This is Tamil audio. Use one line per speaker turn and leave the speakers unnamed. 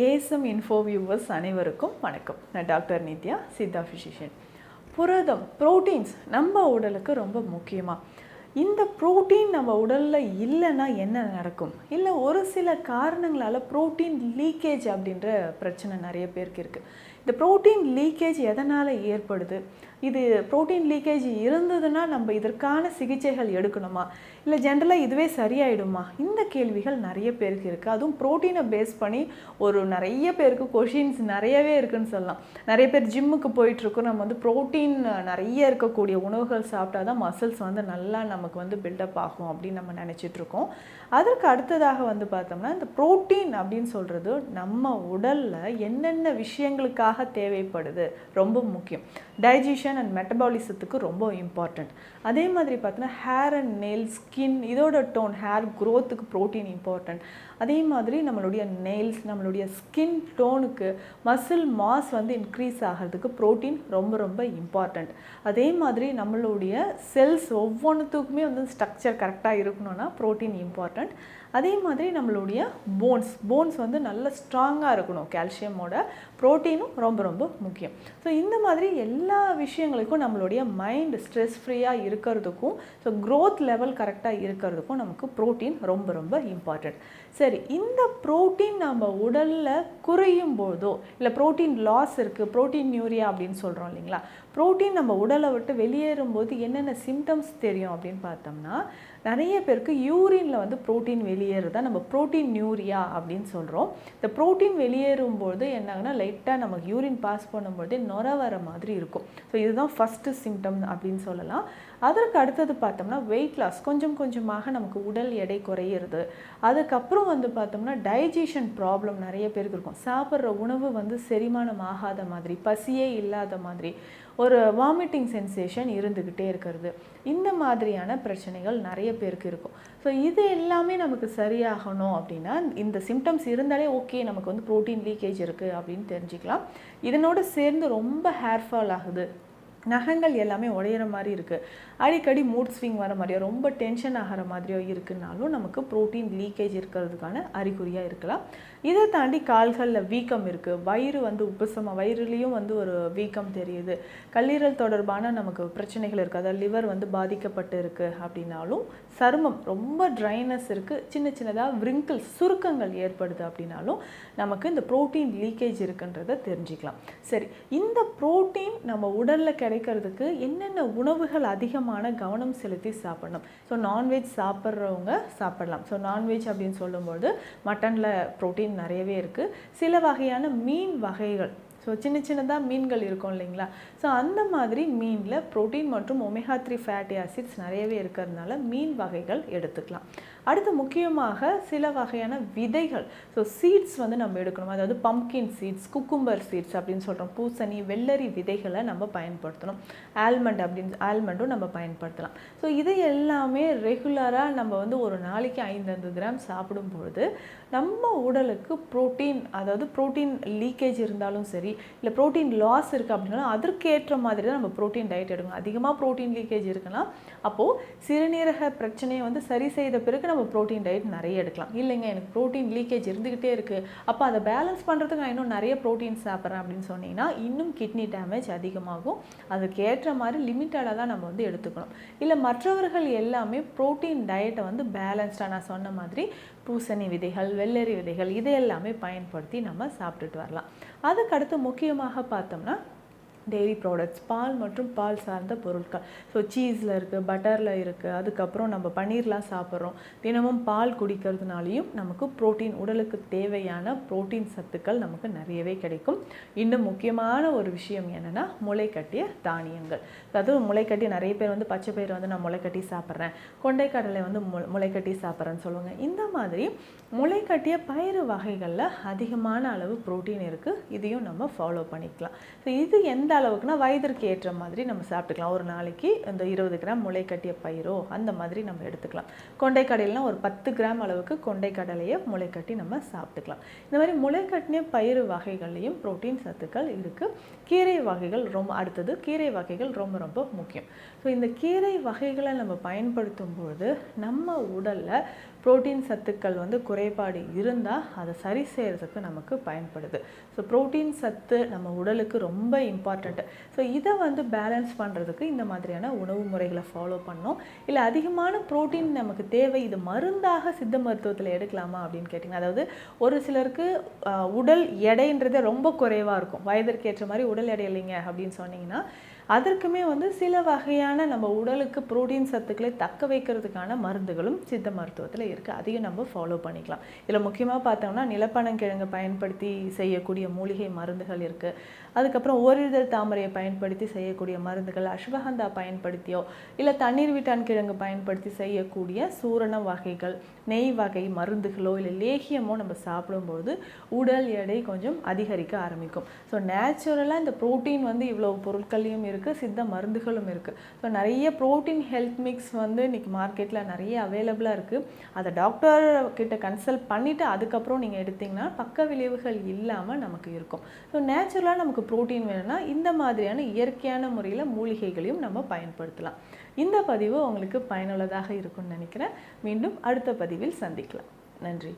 ஏஎஸ்எம் இன்ஃபோ வியூவர்ஸ் அனைவருக்கும் வணக்கம். நான் டாக்டர் நித்யா சித்தா ஃபிசிஷியன் புரதம் ப்ரோட்டீன்ஸ் நம்ம உடலுக்கு ரொம்ப முக்கியமாக இந்த புரோட்டீன் நம்ம உடலில் இல்லைன்னா என்ன நடக்கும்? இல்லை ஒரு சில காரணங்களால் புரோட்டீன் லீக்கேஜ் அப்படின்ற பிரச்சனை நிறைய பேருக்கு இருக்குது இந்த புரோட்டீன் லீக்கேஜ் எதனால் ஏற்படுது? இது புரோட்டீன் லீக்கேஜ் இருந்ததுன்னா நம்ம இதற்கான சிகிச்சைகள் எடுக்கணுமா? இல்லை ஜென்ரலாக இதுவே சரியாயிடுமா? இந்த கேள்விகள் நிறைய பேருக்கு இருக்குது அதுவும் ப்ரோட்டீனை பேஸ் பண்ணி ஒரு நிறைய பேருக்கு கொஷின்ஸ் நிறையவே இருக்குன்னு சொல்லலாம். நிறைய பேர் ஜிம்முக்கு போயிட்டுருக்கோம் நம்ம வந்து ப்ரோட்டீன் நிறைய இருக்கக்கூடிய உணவுகள் சாப்பிட்டா தான் மசில்ஸ் வந்து நல்லா நமக்கு வந்து பில்டப் ஆகும் அப்படின்னு நம்ம நினச்சிட்ருக்கோம் அதற்கு அடுத்ததாக வந்து பார்த்தோம்னா இந்த ப்ரோட்டீன் அப்படின்னு சொல்கிறது நம்ம உடலில் என்னென்ன விஷயங்களுக்காக தேவைப்படுது? ரொம்ப முக்கியம். டைஜஷன் அண்ட் மெட்டபாலிசத்துக்கு ரொம்ப இம்பார்ட்டண்ட் அதே மாதிரி பார்த்தோன்னா ஹேர் அண்ட் நெயில் ஸ்கின் இதோட டோன் ஹேர் க்ரோத்துக்கு ப்ரோட்டீன் இம்பார்ட்டண்ட் அதே மாதிரி நம்மளுடைய நெயில்ஸ் நம்மளுடைய ஸ்கின் டோனுக்கு மசில் மாஸ் வந்து இன்க்ரீஸ் ஆகிறதுக்கு ப்ரோட்டீன் ரொம்ப ரொம்ப இம்பார்ட்டண்ட் அதே மாதிரி நம்மளுடைய செல்ஸ் ஒவ்வொன்றுத்துக்குமே வந்து ஸ்ட்ரக்சர் கரெக்டாக இருக்கணும்னா ப்ரோட்டீன் இம்பார்ட்டண்ட் அதே மாதிரி நம்மளுடைய போன்ஸ் போன்ஸ் வந்து நல்ல ஸ்ட்ராங்காக இருக்கணும். கால்சியமோட ப்ரோட்டீனும் ரொம்ப ரொம்ப முக்கியம். ஸோ இந்த மாதிரி எல்லா விஷயங்களுக்கும் நம்மளுடைய மைண்ட் ஸ்ட்ரெஸ் ஃப்ரீயாக இருக்கிறதுக்கும் ஸோ க்ரோத் லெவல் கரெக்டாக இருக்கிறதுக்கும் நமக்கு ப்ரோட்டீன் ரொம்ப ரொம்ப இம்பார்ட்டண்ட் சரி இந்த ப்ரோட்டீன் நம்ம உடலில் குறையும் போதோ இல்லை ப்ரோட்டீன் லாஸ் இருக்குது ப்ரோட்டீன் நியூரியா அப்படின்னு சொல்கிறோம் இல்லைங்களா? ப்ரோட்டீன் நம்ம உடலை விட்டு வெளியேறும்போது என்னென்ன சிம்டம்ஸ் தெரியும் அப்படின்னு பார்த்தோம்னா நிறைய பேருக்கு யூரினில் வந்து ப்ரோட்டீன் வெளியேறுதா நம்ம ப்ரோட்டீன் நியூரியா அப்படின்னு சொல்கிறோம் இந்த ப்ரோட்டீன் வெளியேறும்போது என்னாங்கன்னா லைட்டாக நமக்கு யூரின் பாஸ் பண்ணும்போதே நொர வர மாதிரி இருக்கும். ஸோ இதுதான் ஃபஸ்ட்டு சிம்டம் அப்படின்னு சொல்லலாம். அதற்கு அடுத்தது பார்த்தோம்னா வெயிட் லாஸ் கொஞ்சம் கொஞ்சமாக நமக்கு உடல் எடை குறையிறது. அதுக்கப்புறம் வந்து பார்த்தோம்னா டைஜஷன் ப்ராப்ளம் நிறைய பேருக்கு இருக்கும். சாப்பிட்ற உணவு வந்து செரிமானம் ஆகாத மாதிரி பசியே இல்லாத மாதிரி ஒரு வாமிட்டிங் சென்சேஷன் இருந்துக்கிட்டே இருக்கிறது. இந்த மாதிரியான பிரச்சனைகள் நிறைய பேருக்கு இருக்கும். ஸோ இது எல்லாமே நமக்கு சரியாகணும் அப்படின்னா இந்த சிம்டம்ஸ் இருந்தாலே ஓகே நமக்கு வந்து ப்ரோட்டீன் லீக்கேஜ் இருக்குது அப்படின்னு தெரிஞ்சுக்கலாம். இதனோடு சேர்ந்து ரொம்ப ஹேர் ஃபால் ஆகுது. நகங்கள் எல்லாமே உடையிற மாதிரி இருக்குது அடிக்கடி மூட் ஸ்விங் வர மாதிரியோ ரொம்ப டென்ஷன் ஆகிற மாதிரியோ இருக்குனாலும் நமக்கு ப்ரோட்டீன் லீக்கேஜ் இருக்கிறதுக்கான அறிகுறியாக இருக்கலாம். இதை தாண்டி கால்களில் வீக்கம் இருக்குது வயிறு வந்து உப்புசமாக வயிறுலேயும் வந்து ஒரு வீக்கம் தெரியுது. கல்லீரல் தொடர்பான நமக்கு பிரச்சனைகள் இருக்குது அதாவது லிவர் வந்து பாதிக்கப்பட்டு இருக்குது அப்படின்னாலும் சருமம் ரொம்ப ட்ரைனஸ் இருக்குது சின்ன சின்னதாக விரிங்கிள்ஸ் சுருக்கங்கள் ஏற்படுது அப்படின்னாலும் நமக்கு இந்த ப்ரோட்டீன் லீக்கேஜ் இருக்குன்றதை தெரிஞ்சுக்கலாம். சரி இந்த ப்ரோட்டீன் நம்ம உடலில் கிடைக்கிறதுக்கு என்னென்ன உணவுகள் அதிகமான கவனம் செலுத்தி சாப்பிடணும்? ஸோ நான்வெஜ் சாப்பிட்றவங்க சாப்பிடலாம். ஸோ நான்வெஜ் அப்படின்னு சொல்லும்போது மட்டனில் ப்ரோட்டீன் நிறையவே இருக்குது சில வகையான மீன் வகைகள். ஸோ சின்ன சின்னதாக மீன்கள் இருக்கும் இல்லைங்களா? ஸோ அந்த மாதிரி மீனில் ப்ரோட்டீன் மற்றும் ஒமேகா த்ரீ ஃபேட்டி ஆசிட்ஸ் நிறையவே இருக்கிறதுனால மீன் வகைகள் எடுத்துக்கலாம். அடுத்து முக்கியமாக சில வகையான விதைகள். ஸோ சீட்ஸ் வந்து நம்ம எடுக்கணும். அதாவது பம்கின் சீட்ஸ் குக்கும்பர் சீட்ஸ் அப்படின்னு சொல்கிறோம் பூசணி வெள்ளரி விதைகளை நம்ம பயன்படுத்தணும். ஆல்மண்ட் அப்படின்னு ஆல்மண்டும் நம்ம பயன்படுத்தலாம். ஸோ இது எல்லாமே ரெகுலராக நம்ம வந்து ஒரு நாளைக்கு ஐந்து கிராம் சாப்பிடும்பொழுது நம்ம உடலுக்கு ப்ரோட்டீன் அதாவது ப்ரோட்டீன் லீக்கேஜ் இருந்தாலும் சரி இல்லை ப்ரோட்டீன் லாஸ் இருக்குது அப்படின்னாலும் அதற்கேற்ற மாதிரி தான் நம்ம ப்ரோட்டீன் டயட் எடுக்கணும். அதிகமாக ப்ரோட்டீன் லீக்கேஜ் இருக்குன்னா அப்போது சிறுநீரக பிரச்சனையை வந்து சரி செய்த பிறகு நம்ம ப்ரோட்டீன் டயட் நிறைய எடுக்கலாம். இல்லைங்க எனக்கு ப்ரோட்டீன் லீக்கேஜ் இருந்துக்கிட்டே இருக்குது அப்போ அதை பேலன்ஸ் பண்ணுறதுக்கு நான் இன்னும் நிறைய ப்ரோட்டீன் சாப்பிட்றேன் அப்படின்னு சொன்னீங்கன்னா இன்னும் கிட்னி டேமேஜ் அதிகமாகும். அதுக்கு ஏற்ற மாதிரி லிமிட்டடாக தான் நம்ம வந்து எடுத்துக்கணும். இல்லை மற்றவர்கள் எல்லாமே ப்ரோட்டீன் டயட்டை வந்து பேலன்ஸ்டாக நான் சொன்ன மாதிரி பூசணி விதைகள் வெள்ளரி விதைகள் இதை எல்லாமே பயன்படுத்தி நம்ம சாப்பிட்டுட்டு வரலாம். அதுக்கடுத்து முக்கியமாக பார்த்தோம்னா டெய்ரி ப்ராடக்ட்ஸ் பால் மற்றும் பால் சார்ந்த பொருட்கள். ஸோ சீஸில் இருக்குது பட்டரில் இருக்குது அதுக்கப்புறம் நம்ம பன்னீர்லாம் சாப்பிட்றோம். தினமும் பால் குடிக்கிறதுனாலையும் நமக்கு ப்ரோட்டீன் உடலுக்கு தேவையான ப்ரோட்டீன் சத்துக்கள் நமக்கு நிறையவே கிடைக்கும். இன்னும் முக்கியமான ஒரு விஷயம் என்னென்னா முளை கட்டிய தானியங்கள். அதாவது முளை கட்டி நிறைய பேர் வந்து பச்சை பயிர் வந்து நான் முளைக்கட்டி சாப்பிட்றேன். கொண்டைக்கடலை வந்து மு முளை கட்டி சாப்பிட்றேன்னு சொல்லுவாங்க. இந்த மாதிரி முளை கட்டிய பயிறு வகைகளில் அதிகமான அளவு ப்ரோட்டீன் இருக்குது இதையும் நம்ம ஃபாலோ பண்ணிக்கலாம். ஸோ இது எந்த அளவுக்குனா வயதிற்கு ஏற்ற மாதிரி நம்ம சாப்பிட்டுக்கலாம். ஒரு நாளைக்கு இந்த இருபது கிராம் முளை கட்டிய பயிரோ அந்த மாதிரி நம்ம எடுத்துக்கலாம். கொண்டை கடலைலாம் ஒரு பத்து கிராம் அளவுக்கு கொண்டை கடலையை முளை கட்டி நம்ம சாப்பிட்டுக்கலாம். இந்த மாதிரி முளை கட்டின பயிறு வகைகள்லையும் ப்ரோட்டீன் சத்துக்கள் இருக்குது கீரை வகைகள் ரொம்ப அடுத்தது கீரை வகைகள் ரொம்ப ரொம்ப முக்கியம். ஸோ இந்த கீரை வகைகளை நம்ம பயன்படுத்தும் பொழுது நம்ம உடலில் புரோட்டீன் சத்துக்கள் வந்து குறைபாடு இருந்தால் அதை சரி செய்கிறதுக்கு நமக்கு பயன்படுது. ஸோ புரோட்டீன் சத்து நம்ம உடலுக்கு ரொம்ப இம்பார்ட்டண்ட்டு ஸோ இதை வந்து பேலன்ஸ் பண்ணுறதுக்கு இந்த மாதிரியான உணவு முறைகளை ஃபாலோ பண்ணோம். இல்லை அதிகமான புரோட்டீன் நமக்கு தேவை இது மருந்தாக சித்த மருத்துவத்தில் எடுக்கலாமா அப்படின்னு கேட்டிங்கன்னா அதாவது ஒரு சிலருக்கு உடல் எடைன்றதே ரொம்ப குறைவாக இருக்கும். வயதிற்கு ஏற்ற மாதிரி உடல் எடை இல்லைங்க அப்படின்னு சொன்னிங்கன்னா அதற்குமே வந்து சில வகையான நம்ம உடலுக்கு புரோட்டீன் சத்துக்களை தக்க வைக்கிறதுக்கான மருந்துகளும் சித்த மருத்துவத்தில் இருக்குது அதையும் நம்ம ஃபாலோ பண்ணிக்கலாம். இதில் முக்கியமாக பார்த்தோம்னா நிலப்பனங்கிழங்கு பயன்படுத்தி செய்யக்கூடிய மூலிகை மருந்துகள் இருக்குது அதுக்கப்புறம் ஓரிதழ் தாமரையை பயன்படுத்தி செய்யக்கூடிய மருந்துகள் அஸ்வகந்தா பயன்படுத்தியோ இல்லை தண்ணீர் விட்டான் கிழங்கு பயன்படுத்தி செய்யக்கூடிய சூரண வகைகள் நெய் வகை மருந்துகளோ இல்லை லேகியமோ நம்ம சாப்பிடும்போது உடல் எடை கொஞ்சம் அதிகரிக்க ஆரம்பிக்கும். ஸோ நேச்சுரலாக இந்த புரோட்டீன் வந்து இவ்வளோ பொருட்கள்லையும் இருக்குது சித்த மருந்துகளும் இருக்குது ஸோ நிறைய ப்ரோட்டீன் ஹெல்த் மிக்ஸ் வந்து இன்னைக்கு மார்க்கெட்டில் நிறைய அவைலபிளாக இருக்குது அதை டாக்டர் கிட்ட கன்சல்ட் பண்ணிவிட்டு அதுக்கப்புறம் நீங்கள் எடுத்தீங்கன்னா பக்க விளைவுகள் இல்லாமல் நமக்கு இருக்கும். ஸோ நேச்சுரலாக நமக்கு ப்ரோட்டீன் வேணும்னா இந்த மாதிரியான இயற்கையான முறையில் மூலிகைகளையும் நம்ம பயன்படுத்தலாம். இந்த பதிவு உங்களுக்கு பயனுள்ளதாக இருக்கும்னு நினைக்கிறேன். மீண்டும் அடுத்த பதிவில் சந்திக்கலாம். நன்றி.